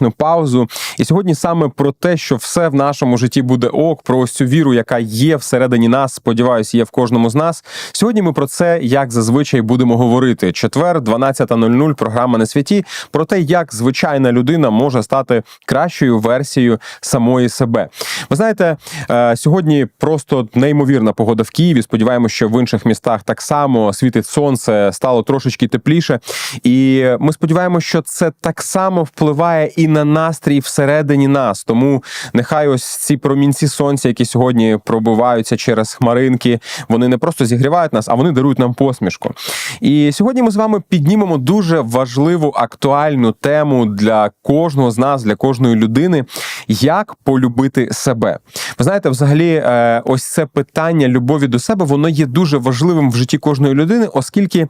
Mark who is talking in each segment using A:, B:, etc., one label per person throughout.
A: Паузу, і сьогодні саме про те, що все в нашому житті буде ок, про ось цю віру, яка є всередині нас. Сподіваюся, є в кожному з нас. Сьогодні ми про це, як зазвичай, будемо говорити. Четвер, 12.00, програма на святі. Про те, як звичайна людина може стати кращою версією самої себе. Ви знаєте, е, сьогодні просто неймовірна погода в Києві. Сподіваємося, що в інших містах так само світить сонце, стало трошечки тепліше. І ми сподіваємося, що це так само впливає і на настрій всередині нас. Тому нехай ось ці промінці сонця, які сьогодні пробиваються через хмаринки, вони не просто зігрівають нас, а вони дарують нам посмішку. І сьогодні ми з вами піднімемо дуже важливу актуальну тему для кожного з нас, для кожної людини, як полюбити себе. Ви знаєте, взагалі, е, ось це питання любові до себе, воно є дуже важливим в житті кожної людини, оскільки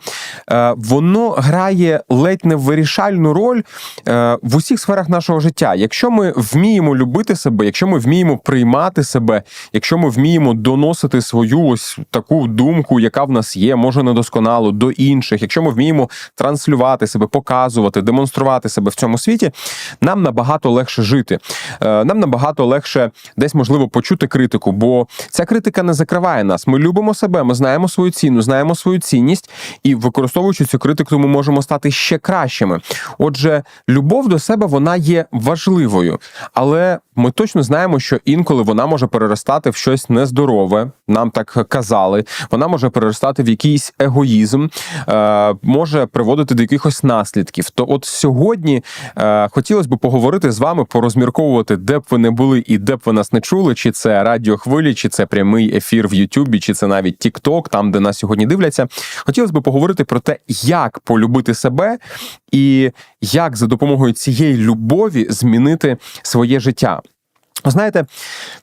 A: е, воно грає ледь не вирішальну роль е, в усіх сферах нашого життя. Якщо ми вміємо любити себе, якщо ми вміємо приймати себе, якщо ми вміємо доносити свою ось таку думку, яка в нас є, може недосконало, до інших, якщо ми вміємо транслювати себе, показувати, демонструвати себе в цьому світі, нам набагато легше жити. Е, Нам набагато легше десь можливо почути критику, бо ця критика не закриває нас. Ми любимо себе, ми знаємо свою ціну, знаємо свою цінність, і використовуючи цю критику, ми можемо стати ще кращими. Отже, любов до себе вона є важливою, але ми точно знаємо, що інколи вона може переростати в щось нездорове. Нам так казали. Вона може переростати в якийсь егоїзм, е, може приводити до якихось наслідків. То, от сьогодні е, хотілося б поговорити з вами, порозмірковувати, де б ви не були і де б ви нас не чули, чи це радіохвилі, чи це прямий ефір в Ютубі, чи це навіть Тікток, там де нас сьогодні дивляться. Хотілося б поговорити про те, як полюбити себе і як за допомогою цієї любові змінити своє життя. Знаєте,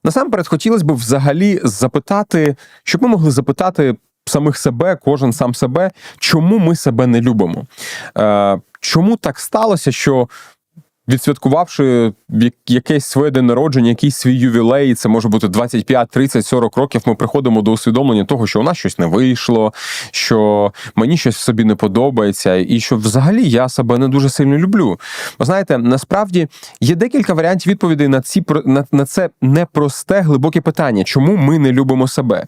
A: насамперед хотілося б взагалі запитати, щоб ми могли запитати самих себе, кожен сам себе, чому ми себе не любимо? Е, Чому так сталося, що відсвяткувавши якесь своє день народження, якийсь свій ювілей, це може бути 25, 30, 40 років, ми приходимо до усвідомлення того, що у нас щось не вийшло, що мені щось собі не подобається, і що взагалі я себе не дуже сильно люблю. Ви знаєте, насправді є декілька варіантів відповідей на ці на, на це непросте глибоке питання, чому ми не любимо себе.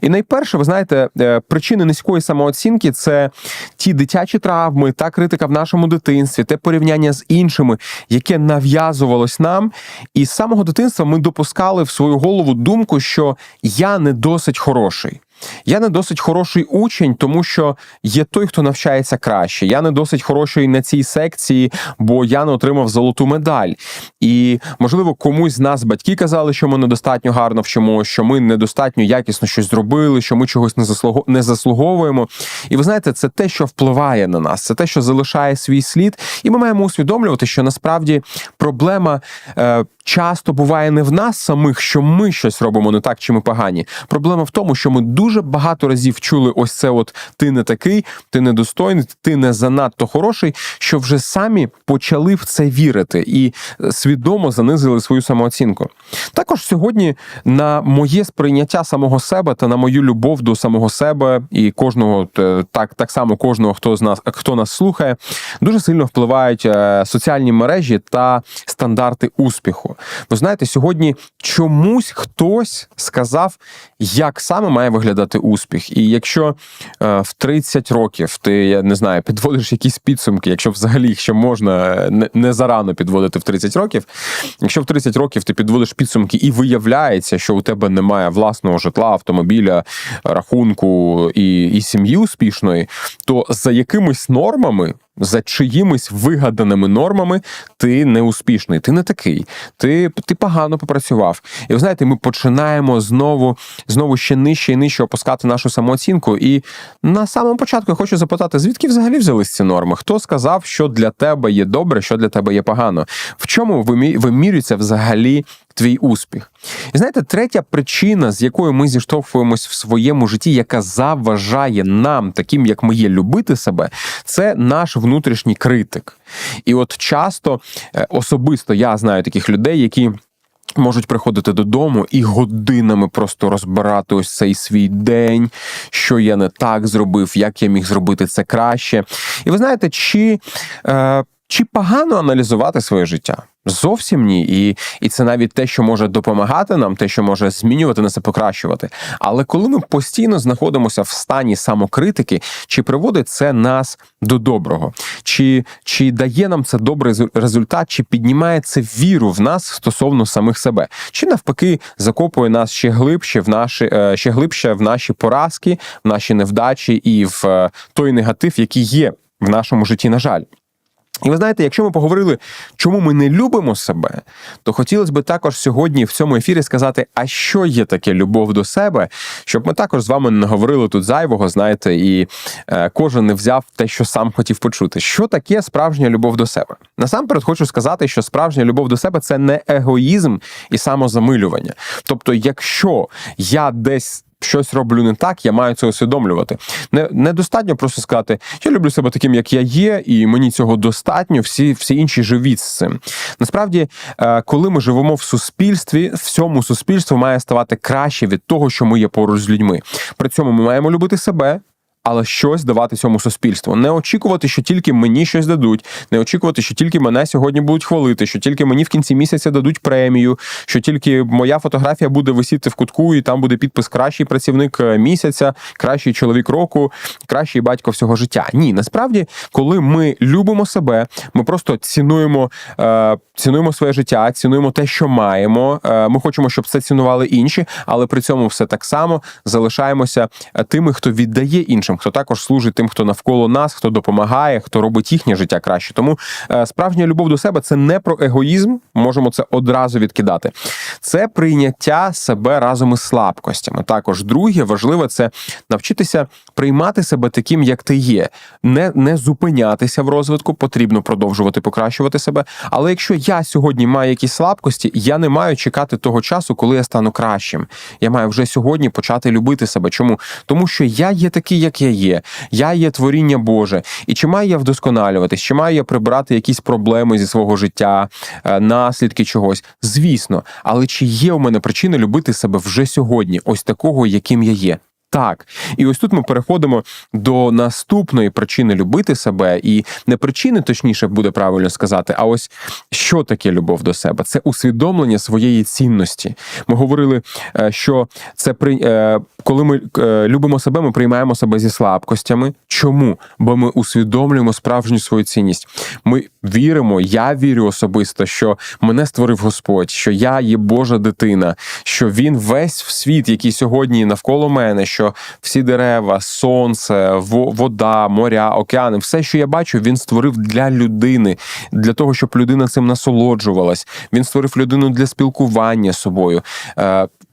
A: І найперше, ви знаєте, е, причини низької самооцінки це ті дитячі травми, та критика в нашому дитинстві, те порівняння з іншими, яке нав'язувалось нам. І з самого дитинства ми допускали в свою голову думку, що я не досить хороший. Я не досить хороший учень, тому що є той, хто навчається краще. Я не досить хороший на цій секції, бо я не отримав золоту медаль. І можливо, комусь з нас батьки казали, що ми недостатньо гарно вчимо, що ми недостатньо якісно щось зробили, що ми чогось не заслуго- не заслуговуємо. І ви знаєте, це те, що впливає на нас, це те, що залишає свій слід. І ми маємо усвідомлювати, що насправді проблема. Е, Часто буває не в нас самих, що ми щось робимо не так чи ми погані. Проблема в тому, що ми дуже багато разів чули ось це: от ти не такий, ти недостойний, ти не занадто хороший, що вже самі почали в це вірити і свідомо занизили свою самооцінку. Також сьогодні на моє сприйняття самого себе та на мою любов до самого себе і кожного е, так, так само кожного, хто з нас хто нас слухає, дуже сильно впливають е, соціальні мережі та стандарти успіху. Ви знаєте, сьогодні чомусь хтось сказав, як саме має виглядати успіх. І якщо е, в 30 років ти я не знаю, підводиш якісь підсумки, якщо взагалі їх ще можна е, не, не зарано підводити в 30 років. Якщо в 30 років ти підводиш підсумки і виявляється, що у тебе немає власного житла, автомобіля, рахунку і, і сім'ї успішної, то за якимись нормами. За чиїмись вигаданими нормами ти не успішний, ти не такий, ти, ти погано попрацював. І ви знаєте, ми починаємо знову, знову ще нижче і нижче опускати нашу самооцінку. І на самому початку я хочу запитати, звідки взагалі взялись ці норми? Хто сказав, що для тебе є добре, що для тебе є погано? В чому вимі- вимірюється взагалі твій успіх? І знаєте, третя причина, з якою ми зіштовхуємось в своєму житті, яка заважає нам, таким як ми є, любити себе, це наш внутрішній критик. І от часто е, особисто я знаю таких людей, які. Можуть приходити додому і годинами просто розбирати ось цей свій день, що я не так зробив, як я міг зробити це краще. І ви знаєте, чи е, Чи погано аналізувати своє життя? Зовсім ні, і і це навіть те, що може допомагати нам, те, що може змінювати нас і покращувати. Але коли ми постійно знаходимося в стані самокритики, чи приводить це нас до доброго, чи чи дає нам це добрий результат, чи піднімає це віру в нас стосовно самих себе, чи навпаки закопує нас ще глибше в наші е, ще глибше в наші поразки, в наші невдачі і в е, той негатив, який є в нашому житті, на жаль. І ви знаєте, якщо ми поговорили, чому ми не любимо себе, то хотілося б також сьогодні в цьому ефірі сказати, а що є таке любов до себе, щоб ми також з вами не говорили тут зайвого, знаєте, і е, кожен не взяв те, що сам хотів почути. Що таке справжня любов до себе? Насамперед хочу сказати, що справжня любов до себе це не егоїзм і самозамилювання. Тобто, якщо я десь щось роблю не так, я маю це усвідомлювати. Не Недостатньо просто сказати, я люблю себе таким, як я є, і мені цього достатньо. Всі всі інші живіть з цим. Насправді, е, коли ми живемо в суспільстві, всьому суспільству має ставати краще від того, що ми є поруч з людьми. При цьому ми маємо любити себе але щось давати цьому суспільству. Не очікувати, що тільки мені щось дадуть, не очікувати, що тільки мене сьогодні будуть хвалити, що тільки мені в кінці місяця дадуть премію, що тільки моя фотографія буде висіти в кутку, і там буде підпис Кращий працівник е, місяця, кращий чоловік року, кращий батько всього життя. Ні, насправді, коли ми любимо себе, ми просто цінуємо, е, цінуємо своє життя, цінуємо те, що маємо. Е, ми хочемо, щоб це цінували інші, але при цьому все так само залишаємося тими, хто віддає іншим хто також служить тим, хто навколо нас, хто допомагає, хто робить їхнє життя краще. Тому е, справжня любов до себе це не про егоїзм. Можемо це одразу відкидати. Це прийняття себе разом із слабкостями. Також друге важливе це навчитися приймати себе таким, як ти є, не, не зупинятися в розвитку, потрібно продовжувати покращувати себе. Але якщо я сьогодні маю якісь слабкості, я не маю чекати того часу, коли я стану кращим. Я маю вже сьогодні почати любити себе. Чому? Тому що я є такий, як я я є, я є творіння Боже. І чи маю я вдосконалюватись, чи маю я прибрати якісь проблеми зі свого життя, е, наслідки чогось? Звісно, але чи є у мене причина любити себе вже сьогодні, ось такого, яким я є? Так, і ось тут ми переходимо до наступної причини любити себе, і не причини, точніше буде правильно сказати, а ось що таке любов до себе? Це усвідомлення своєї цінності. Ми говорили, е, що це при е, коли ми е, любимо себе, ми приймаємо себе зі слабкостями. Чому? Бо ми усвідомлюємо справжню свою цінність. Ми віримо, я вірю особисто, що мене створив Господь, що я є Божа дитина, що він весь світ, який сьогодні навколо мене. Що всі дерева, сонце, вода, моря, океани, все, що я бачу, він створив для людини, для того, щоб людина цим насолоджувалась. Він створив людину для спілкування з собою.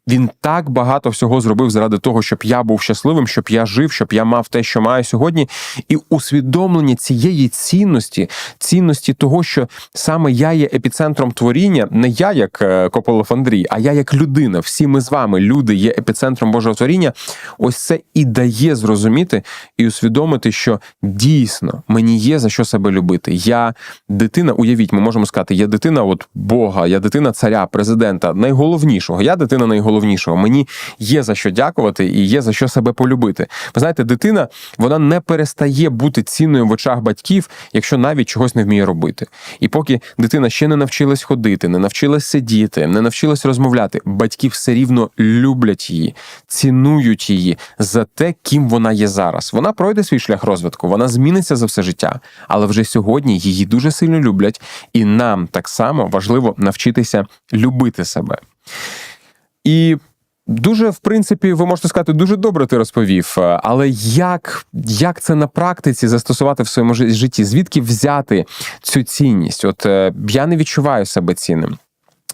A: Він так багато всього зробив заради того, щоб я був щасливим, щоб я жив, щоб я мав те, що маю сьогодні, і усвідомлення цієї цінності, цінності того, що саме я є епіцентром творіння, не я як е, Кополов Андрій, а я як людина. Всі ми з вами, люди, є епіцентром Божого творіння. Ось це і дає зрозуміти і усвідомити, що дійсно мені є за що себе любити. Я дитина, уявіть, ми можемо сказати, я дитина, от Бога, я дитина царя, президента, найголовнішого. Я дитина найголовнішого найголовнішого. Мені є за що дякувати і є за що себе полюбити. Ви знаєте, дитина вона не перестає бути цінною в очах батьків, якщо навіть чогось не вміє робити. І поки дитина ще не навчилась ходити, не навчилась сидіти, не навчилась розмовляти, батьки все рівно люблять її, цінують її за те, ким вона є зараз. Вона пройде свій шлях розвитку, вона зміниться за все життя, але вже сьогодні її дуже сильно люблять, і нам так само важливо навчитися любити себе. І дуже, в принципі, ви можете сказати, дуже добре ти розповів. Е, але як як це на практиці застосувати в своєму житті? Звідки взяти цю цінність? От е, я не відчуваю себе цінним.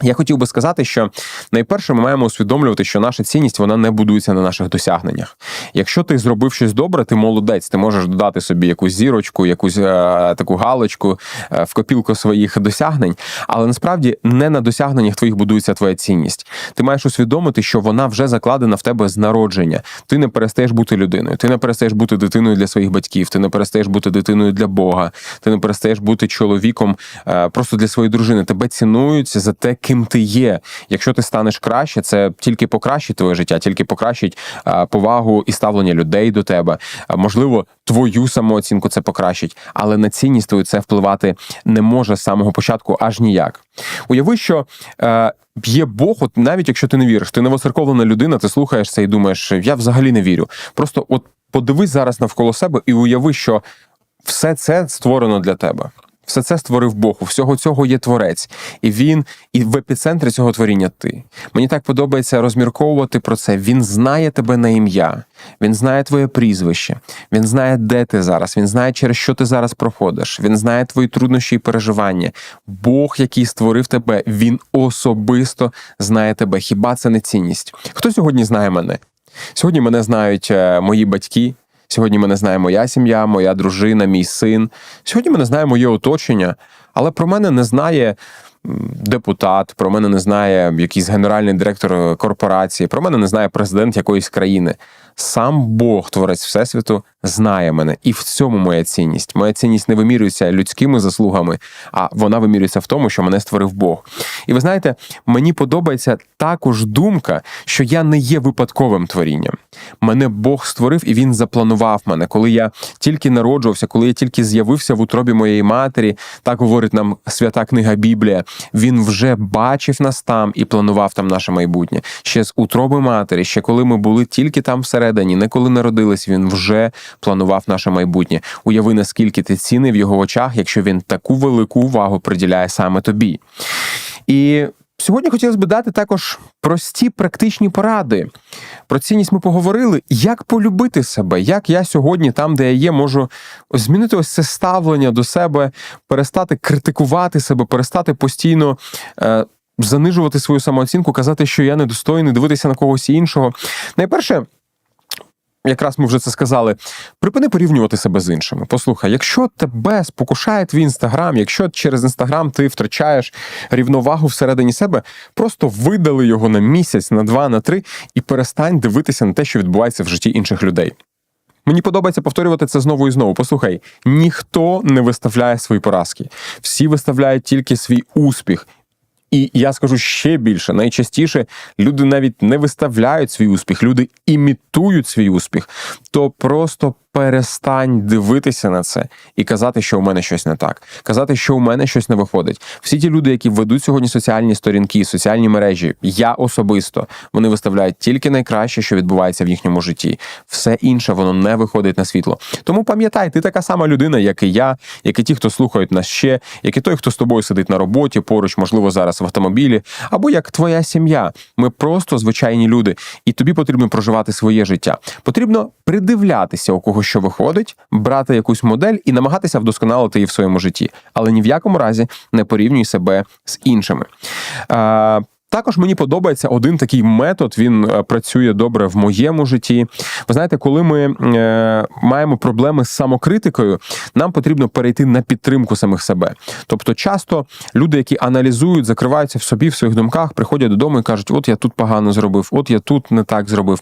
A: Я хотів би сказати, що найперше ми маємо усвідомлювати, що наша цінність вона не будується на наших досягненнях. Якщо ти зробив щось добре, ти молодець, ти можеш додати собі якусь зірочку, якусь е, таку галочку е, в копілку своїх досягнень, але насправді не на досягненнях твоїх будується твоя цінність. Ти маєш усвідомити, що вона вже закладена в тебе з народження. Ти не перестаєш бути людиною, ти не перестаєш бути дитиною для своїх батьків, ти не перестаєш бути дитиною для Бога, ти не перестаєш бути чоловіком е, просто для своєї дружини. Тебе цінують за те, яким ти є. Якщо ти станеш краще, це тільки покращить твоє життя, тільки покращить повагу і ставлення людей до тебе. Можливо, твою самооцінку це покращить, але на цінність твою це впливати не може з самого початку аж ніяк. Уяви, що. Е, Є Бог, от навіть якщо ти не віриш, ти невоцерковлена людина, ти слухаєш це і думаєш, я взагалі не вірю. Просто от подивись зараз навколо себе і уяви, що все це створено для тебе. Все це створив Бог. У всього цього є творець, і він, і в епіцентрі цього творіння ти. Мені так подобається розмірковувати про це. Він знає тебе на ім'я, він знає твоє прізвище, він знає, де ти зараз, він знає, через що ти зараз проходиш. Він знає твої труднощі і переживання. Бог, який створив тебе, він особисто знає тебе. Хіба це не цінність? Хто сьогодні знає мене? Сьогодні мене знають е, мої батьки. Сьогодні мене знає моя сім'я, моя дружина, мій син. Сьогодні мене знає моє оточення, але про мене не знає депутат, про мене не знає якийсь генеральний директор корпорації, про мене не знає президент якоїсь країни. Сам Бог, творець Всесвіту, знає мене, і в цьому моя цінність. Моя цінність не вимірюється людськими заслугами, а вона вимірюється в тому, що мене створив Бог. І ви знаєте, мені подобається також думка, що я не є випадковим творінням. Мене Бог створив і він запланував мене, коли я тільки народжувався, коли я тільки з'явився в утробі моєї матері. Так говорить нам свята книга Біблія. Він вже бачив нас там і планував там наше майбутнє. Ще з утроби матері, ще коли ми були тільки там всередині, не коли народились, він вже планував наше майбутнє. Уяви, наскільки ти цінний в його очах, якщо він таку велику увагу приділяє саме тобі. І Сьогодні хотілося б дати також прості практичні поради. Про цінність ми поговорили. Як полюбити себе, як я сьогодні, там, де я є, можу змінити ось це ставлення до себе, перестати критикувати себе, перестати постійно. Е, Занижувати свою самооцінку, казати, що я недостойний, дивитися на когось іншого. Найперше, Якраз ми вже це сказали. Припини порівнювати себе з іншими. Послухай, якщо тебе спокушає твій інстаграм, якщо через інстаграм ти втрачаєш рівновагу всередині себе, просто видали його на місяць, на два, на три, і перестань дивитися на те, що відбувається в житті інших людей. Мені подобається повторювати це знову і знову. Послухай, ніхто не виставляє свої поразки, всі виставляють тільки свій успіх. І я скажу ще більше, найчастіше люди навіть не виставляють свій успіх, люди імітують свій успіх, то просто перестань дивитися на це і казати, що у мене щось не так, казати, що у мене щось не виходить. Всі ті люди, які ведуть сьогодні соціальні сторінки, соціальні мережі, я особисто вони виставляють тільки найкраще, що відбувається в їхньому житті. Все інше воно не виходить на світло. Тому пам'ятай, ти така сама людина, як і я, як і ті, хто слухають нас ще, як і той, хто з тобою сидить на роботі, поруч, можливо, зараз в автомобілі, або як твоя сім'я. Ми просто звичайні люди, і тобі потрібно проживати своє життя. Потрібно придивлятися, у кого що виходить, брати якусь модель і намагатися вдосконалити її в своєму житті, але ні в якому разі не порівнюй себе з іншими. Також мені подобається один такий метод. Він е, працює добре в моєму житті. Ви знаєте, коли ми е, маємо проблеми з самокритикою, нам потрібно перейти на підтримку самих себе. Тобто, часто люди, які аналізують, закриваються в собі в своїх думках, приходять додому і кажуть: От я тут погано зробив, от я тут не так зробив.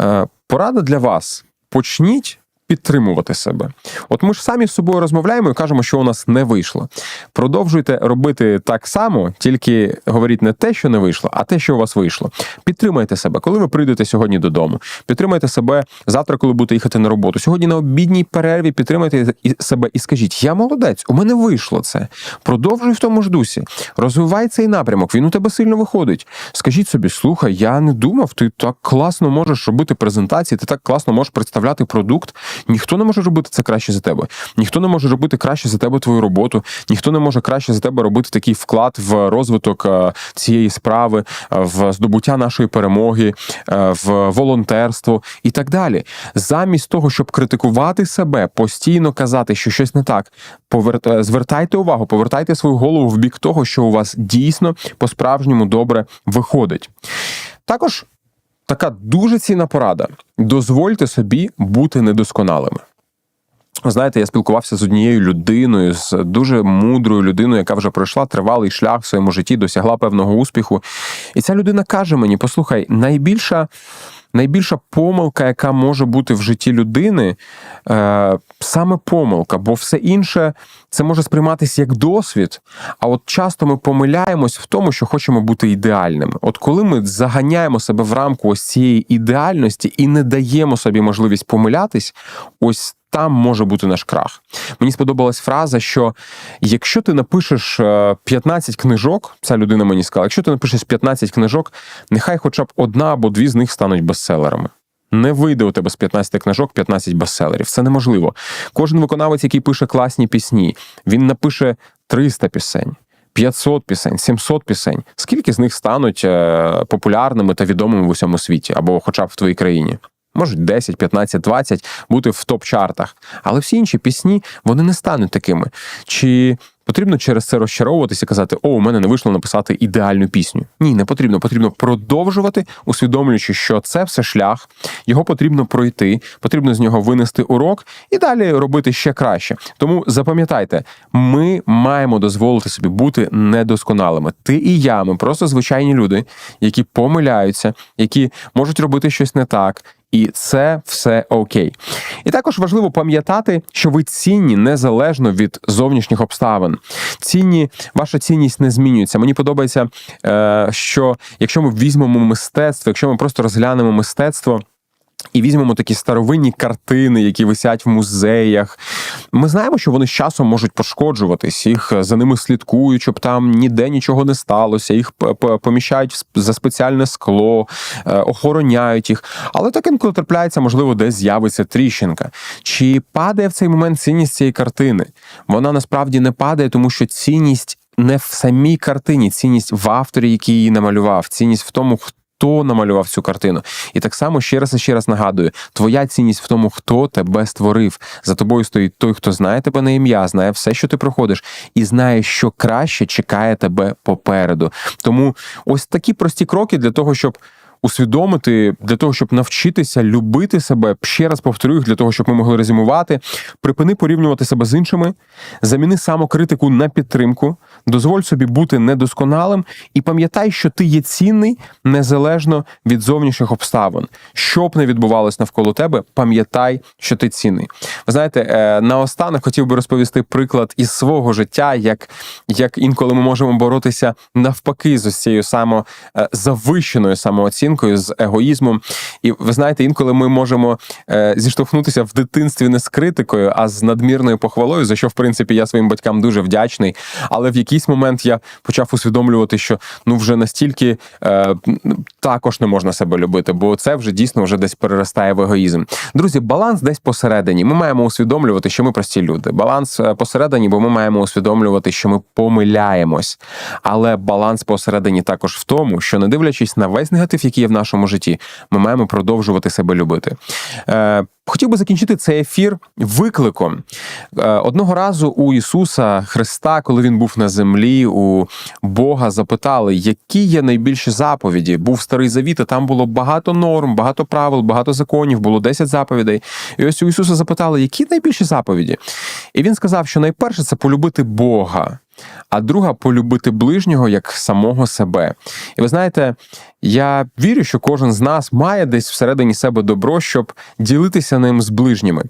A: Е, Порада для вас: почніть підтримувати себе. От ми ж самі з собою розмовляємо і кажемо, що у нас не вийшло. Продовжуйте робити так само, тільки говоріть не те, що не вийшло, а те, що у вас вийшло. Підтримайте себе, коли ви прийдете сьогодні додому. Підтримайте себе завтра, коли будете їхати на роботу. Сьогодні на обідній перерві підтримайте себе і скажіть: Я молодець, у мене вийшло це. Продовжуй в тому ж дусі. Розвивай цей напрямок, він у тебе сильно виходить. Скажіть собі, слухай, я не думав, ти так класно можеш робити презентації, ти так класно можеш представляти продукт. Ніхто не може робити це краще за тебе. Ніхто не може робити краще за тебе твою роботу, ніхто не може краще за тебе робити такий вклад в розвиток е, цієї справи, е, в здобуття нашої перемоги, е, в волонтерство і так далі. Замість того, щоб критикувати себе, постійно казати, що щось не так, звертайте увагу, повертайте свою голову в бік того, що у вас дійсно по-справжньому добре виходить. Також така дуже цінна порада. Дозвольте собі бути недосконалими. Знаєте, я спілкувався з однією людиною, з дуже мудрою людиною, яка вже пройшла тривалий шлях в своєму житті, досягла певного успіху. І ця людина каже мені: послухай, найбільша найбільша помилка, яка може бути в житті людини, е, саме помилка, бо все інше це може сприйматися як досвід. А от часто ми помиляємось в тому, що хочемо бути ідеальними. От коли ми заганяємо себе в рамку ось цієї ідеальності і не даємо собі можливість помилятись, ось. Там може бути наш крах. Мені сподобалась фраза, що якщо ти напишеш е, 15 книжок, ця людина мені сказала, якщо ти напишеш 15 книжок, нехай хоча б одна або дві з них стануть бестселерами. Не вийде у тебе з 15 книжок 15 бестселерів. Це неможливо. Кожен виконавець, який пише класні пісні, він напише 300 пісень. 500 пісень, 700 пісень. Скільки з них стануть е, популярними та відомими в усьому світі, або хоча б в твоїй країні? Можуть 10, 15, 20 бути в топ-чартах, але всі інші пісні вони не стануть такими. Чи потрібно через це розчаровуватися і казати, о, у мене не вийшло написати ідеальну пісню? Ні, не потрібно. Потрібно продовжувати, усвідомлюючи, що це все шлях, його потрібно пройти, потрібно з нього винести урок і далі робити ще краще. Тому запам'ятайте, ми маємо дозволити собі бути недосконалими. Ти і я, ми просто звичайні люди, які помиляються, які можуть робити щось не так. І це все окей. І також важливо пам'ятати, що ви цінні незалежно від зовнішніх обставин. Цінні, ваша цінність не змінюється. Мені подобається, е, що якщо ми візьмемо мистецтво, якщо ми просто розглянемо мистецтво. І візьмемо такі старовинні картини, які висять в музеях. Ми знаємо, що вони з часом можуть пошкоджуватись, їх за ними слідкують, щоб там ніде нічого не сталося. Їх поміщають за спеціальне скло, е, охороняють їх. Але так інколи трапляється, можливо, десь з'явиться тріщинка. Чи падає в цей момент цінність цієї картини? Вона насправді не падає, тому що цінність не в самій картині, цінність в авторі, який її намалював, цінність в тому, хто. Намалював цю картину, і так само ще раз і ще раз нагадую: твоя цінність в тому, хто тебе створив. За тобою стоїть той, хто знає тебе на ім'я, знає все, що ти проходиш, і знає, що краще чекає тебе попереду. Тому ось такі прості кроки для того, щоб усвідомити для того, щоб навчитися любити себе. Ще раз повторюю, для того, щоб ми могли резюмувати, припини порівнювати себе з іншими, заміни самокритику на підтримку, дозволь собі бути недосконалим і пам'ятай, що ти є цінний незалежно від зовнішніх обставин. Що б не відбувалось навколо тебе, пам'ятай, що ти цінний. Ви знаєте, е, наостанок хотів би розповісти приклад із свого життя, як як інколи ми можемо боротися навпаки з ось цією самозавищеною самооцінкою поведінкою, з егоїзмом. І ви знаєте, інколи ми можемо е, зіштовхнутися в дитинстві не з критикою, а з надмірною похвалою, за що в принципі я своїм батькам дуже вдячний. Але в якийсь момент я почав усвідомлювати, що ну вже настільки е, також не можна себе любити, бо це вже дійсно вже десь переростає в егоїзм. Друзі, баланс десь посередині. Ми маємо усвідомлювати, що ми прості люди. Баланс е, посередині, бо ми маємо усвідомлювати, що ми помиляємось. Але баланс посередині також в тому, що не дивлячись на весь негатив, який є в нашому житті, ми маємо продовжувати себе любити. Е, Хотів би закінчити цей ефір викликом е, одного разу у Ісуса Христа, коли він був на землі, у Бога запитали, які є найбільші заповіді. Був старий завіт, і там було багато норм, багато правил, багато законів, було 10 заповідей. І ось у Ісуса запитали, які найбільші заповіді? І він сказав, що найперше це полюбити Бога а друга полюбити ближнього як самого себе. І ви знаєте, я вірю, що кожен з нас має десь всередині себе добро, щоб ділитися ним з ближніми.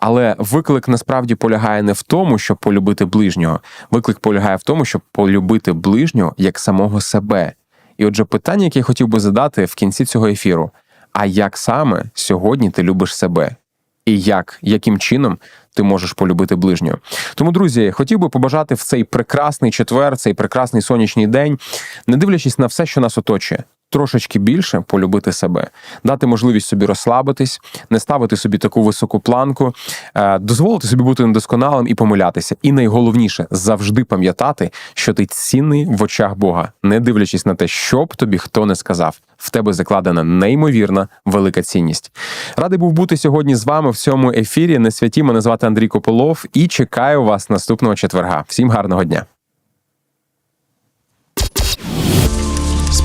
A: Але виклик насправді полягає не в тому, щоб полюбити ближнього. Виклик полягає в тому, щоб полюбити ближнього як самого себе. І отже, питання, яке я хотів би задати в кінці цього ефіру: а як саме сьогодні ти любиш себе? І як, яким чином ти можеш полюбити ближнього. Тому, друзі, хотів би побажати в цей прекрасний четвер, цей прекрасний сонячний день, не дивлячись на все, що нас оточує. Трошечки більше полюбити себе, дати можливість собі розслабитись, не ставити собі таку високу планку, е, дозволити собі бути недосконалим і помилятися. І найголовніше завжди пам'ятати, що ти цінний в очах Бога, не дивлячись на те, що б тобі хто не сказав. В тебе закладена неймовірна велика цінність. Радий був бути сьогодні з вами в цьому ефірі. Не святі мене звати Андрій Кополов і чекаю вас наступного четверга. Всім гарного дня.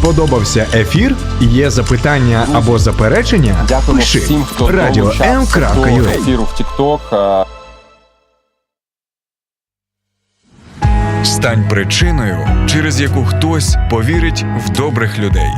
B: Сподобався ефір? Є запитання або заперечення?
A: Дякую
B: Пиши
A: всім, хто
B: радіо
A: долучався ефіру в TikTok.
C: Стань причиною, через яку хтось повірить в добрих людей.